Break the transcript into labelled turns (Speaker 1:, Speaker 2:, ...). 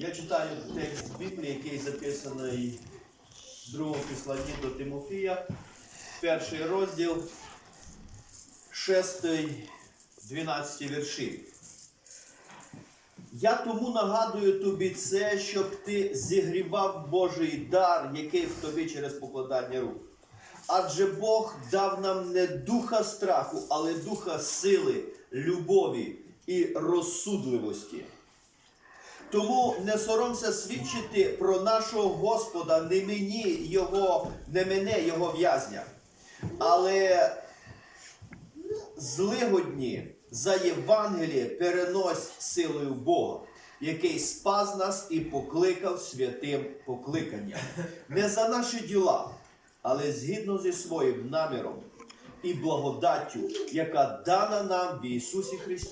Speaker 1: Я читаю текст Біблії, який записаний в другому післанні до Тимофія, перший розділ, 6, 12 вірші. Я тому нагадую тобі це, щоб ти зігрівав Божий дар, який в тобі через покладання рук. Адже Бог дав нам не духа страху, але духа сили, любові і розсудливості. Тому не соромся свідчити про нашого Господа, не мені його, не мене, його в'язня, але злигодні за Євангеліє перенось силою Бога, який спас нас і покликав святим покликанням. Не за наші діла, але згідно зі своїм наміром і благодаттю, яка дана нам в Ісусі Христі.